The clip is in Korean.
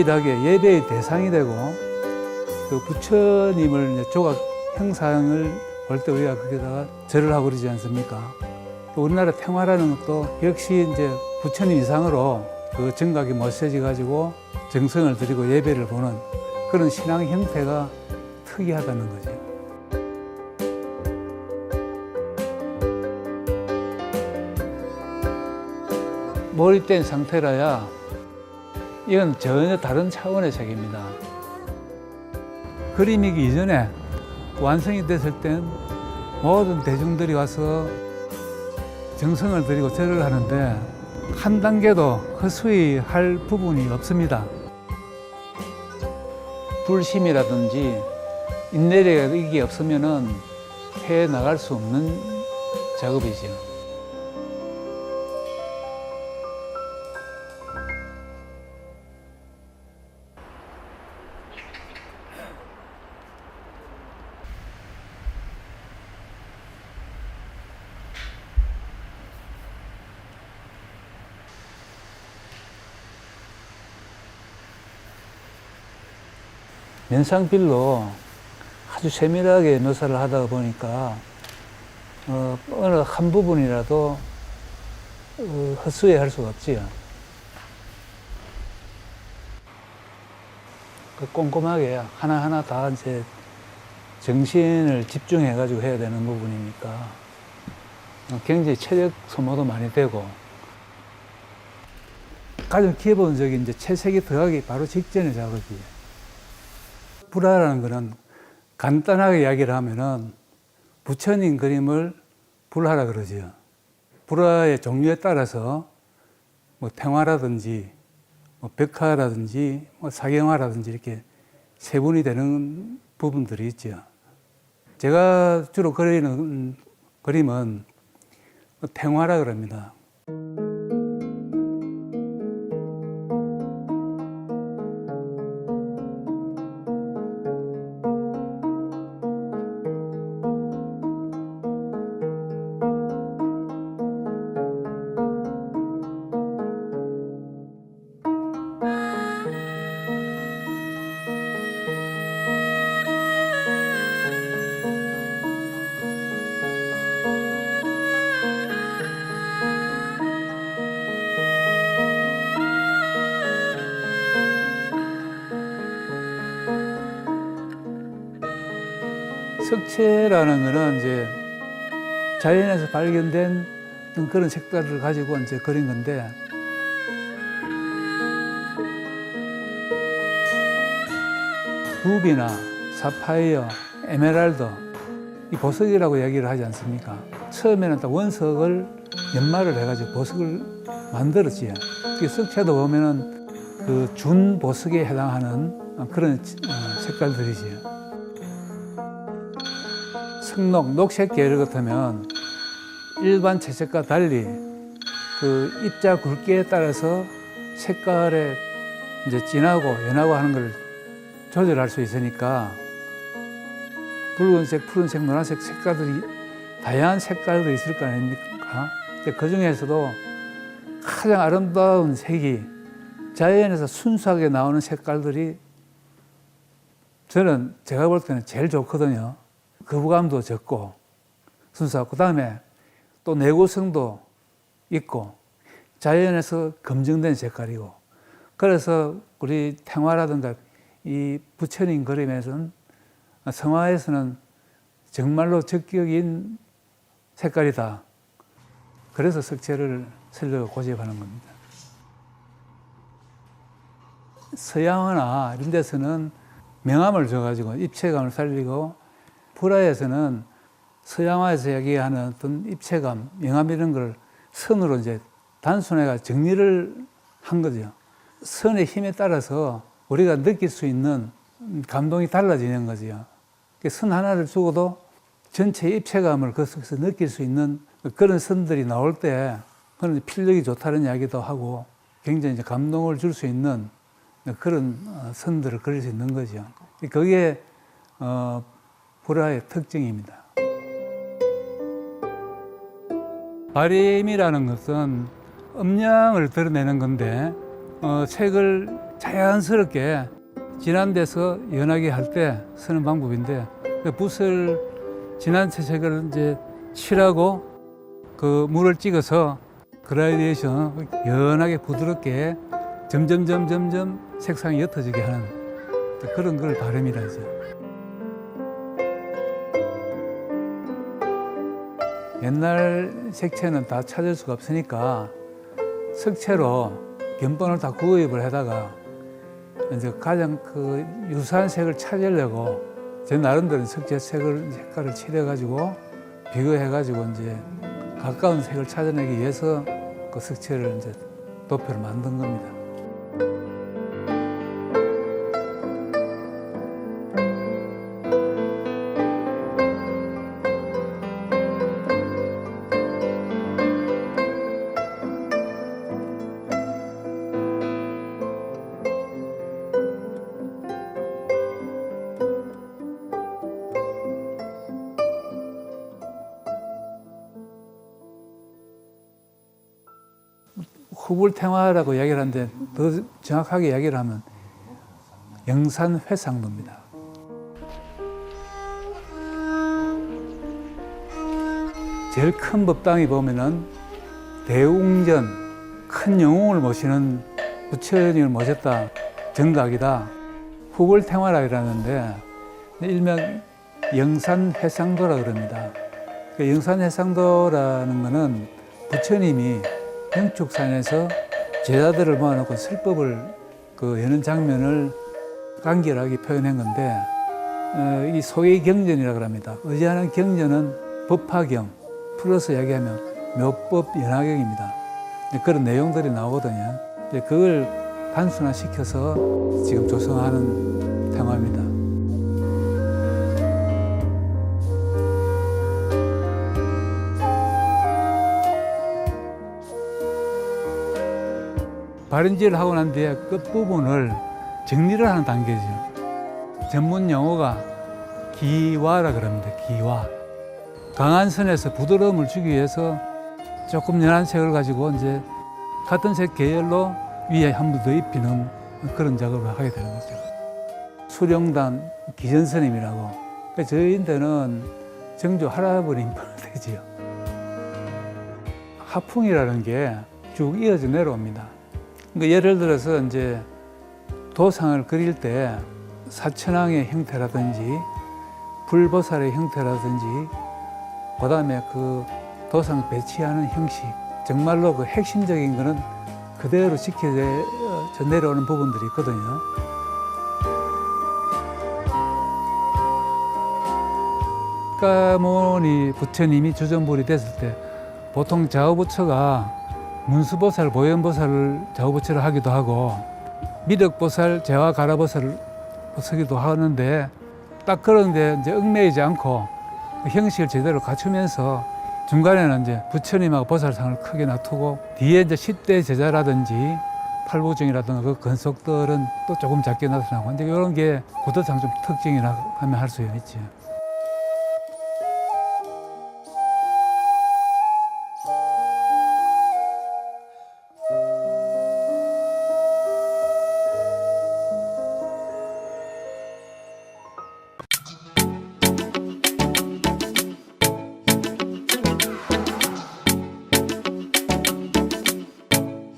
동일하게 예배의 대상이 되고 그 부처님을 조각 형상을 볼 때 우리가 거기다가 절을 하고 그러지 않습니까? 또 우리나라 탱화라는 것도 역시 이제 부처님 이상으로 그 정각이 멋세지 가지고 정성을 들이고 예배를 보는 그런 신앙 형태가 특이하다는 거죠. 몰입된 상태라야 이건 전혀 다른 차원의 색입니다. 그림이기 이전에 완성이 됐을 땐 모든 대중들이 와서 정성을 들이고 절을 하는데 한 단계도 허수이 할 부분이 없습니다. 불심이라든지 인내력이 이게 없으면은 해 나갈 수 없는 작업이죠. 면상빌로 아주 세밀하게 묘사를 하다 보니까 어, 어느 한 부분이라도 어, 헛수에 할 수가 없지요. 그 꼼꼼하게 하나하나 다 이제 정신을 집중해 가지고 해야 되는 부분이니까 어, 굉장히 체력 소모도 많이 되고 가장 기본적인 이제 채색이 들어가기 바로 직전의 작업이에요. 불화라는 것은 간단하게 이야기를 하면은 부처님 그림을 불화라 그러지요. 불화의 종류에 따라서 뭐 탱화라든지 뭐 벽화라든지 뭐 사경화라든지 이렇게 세분이 되는 부분들이 있죠. 제가 주로 그리는 그림은 탱화라 그럽니다. 석체라는 거는 이제 자연에서 발견된 그런 색깔을 가지고 이제 그린 건데 루비나 사파이어, 에메랄드 이 보석이라고 얘기를 하지 않습니까? 처음에는 딱 원석을 연마를 해가지고 보석을 만들었지요. 이 석체도 보면은 그 준 보석에 해당하는 그런 어, 색깔들이지요. 석록, 녹색 계열 같으면 일반 채색과 달리 그 입자 굵기에 따라서 색깔에 이제 진하고 연하고 하는 걸 조절할 수 있으니까 붉은색, 푸른색, 노란색 색깔들이 다양한 색깔도 있을 거 아닙니까? 그 중에서도 가장 아름다운 색이 자연에서 순수하게 나오는 색깔들이 저는 제가 볼 때는 제일 좋거든요. 거부감도 적고 순수하고 그다음에 또 내구성도 있고 자연에서 검증된 색깔이고 그래서 우리 탱화라든가 이 부처님 그림에서는 성화에서는 정말로 적격인 색깔이다. 그래서 석체를 쓰려고 고집하는 겁니다. 서양화나 이런 데서는 명암을 줘가지고 입체감을 살리고 불화에서는 서양화에서 얘기하는 어떤 입체감, 명암 이런 걸 선으로 이제 단순해가 정리를 한 거죠. 선의 힘에 따라서 우리가 느낄 수 있는 감동이 달라지는 거죠. 선 하나를 주고도 전체 입체감을 그 속에서 느낄 수 있는 그런 선들이 나올 때 그런 필력이 좋다는 이야기도 하고 굉장히 이제 감동을 줄 수 있는 그런 어, 선들을 그릴 수 있는 거죠. 그게 어, 불화의 특징입니다. 바림이라는 것은 음량을 드러내는 건데 어, 색을 자연스럽게 진한 데서 연하게 할 때 쓰는 방법인데 그 붓을 진한 채색을 이제 칠하고 그 물을 찍어서 그라데이션 연하게 부드럽게 점점 점점점 색상이 옅어지게 하는 그런 걸 바람이라죠. 옛날 색채는 다 찾을 수가 없으니까 석채로 견본을 다 구입을 하다가 이제 가장 그 유사한 색을 찾으려고 제 나름대로 석재 색을 색깔을 칠해가지고 비교해가지고 이제 가까운 색을 찾아내기 위해서 그 석채를 이제 도표를 만든 겁니다. 후불탱화라고 이야기를 하는데 더 정확하게 이야기를 하면 영산회상도입니다. 제일 큰 법당이 보면은 대웅전 큰 영웅을 모시는 부처님을 모셨다 정각이다 후불탱화라 이러는데 일명 영산회상도라 그럽니다. 그 영산회상도라는 거는 부처님이 영축산에서 제자들을 모아놓고 설법을 그 여는 장면을 간결하게 표현한 건데 어, 이 소위 경전이라 그럽니다. 의지하는 경전은 법화경 풀어서 이야기하면 묘법 연화경입니다. 그런 내용들이 나오거든요. 그걸 단순화시켜서 지금 조성하는 테마입니다. 발인지를 하고 난 뒤에 끝부분을 정리를 하는 단계죠. 전문 용어가 기화라 그럽니다. 기화. 강한 선에서 부드러움을 주기 위해서 조금 연한 색을 가지고 이제 같은 색 계열로 위에 한 번 더 입히는 그런 작업을 하게 되는 거죠. 수령단 기전스님이라고. 그러니까 저희한테는 정조 할아버님 되지요. 하풍이라는 게 쭉 이어져 내려옵니다. 그러니까 예를 들어서 이제 도상을 그릴 때 사천왕의 형태라든지 불보살의 형태라든지 그다음에 그 도상 배치하는 형식 정말로 그 핵심적인 거는 그대로 지켜져 내려오는 부분들이 있거든요. 까모니 부처님이 주전불이 됐을 때 보통 좌우부처가 문수보살, 보현보살을 좌우부처를 하기도 하고 미륵보살, 재화 가라보살을 서기도 하는데 딱 그런데 이제 얽매이지 않고 그 형식을 제대로 갖추면서 중간에는 이제 부처님하고 보살상을 크게 놔두고 뒤에 이제 10대 제자라든지 팔부중이라든가 그 건속들은 또 조금 작게 나타나고 근데 이런 게 구도상 좀 특징이라 하면 할 수 있죠.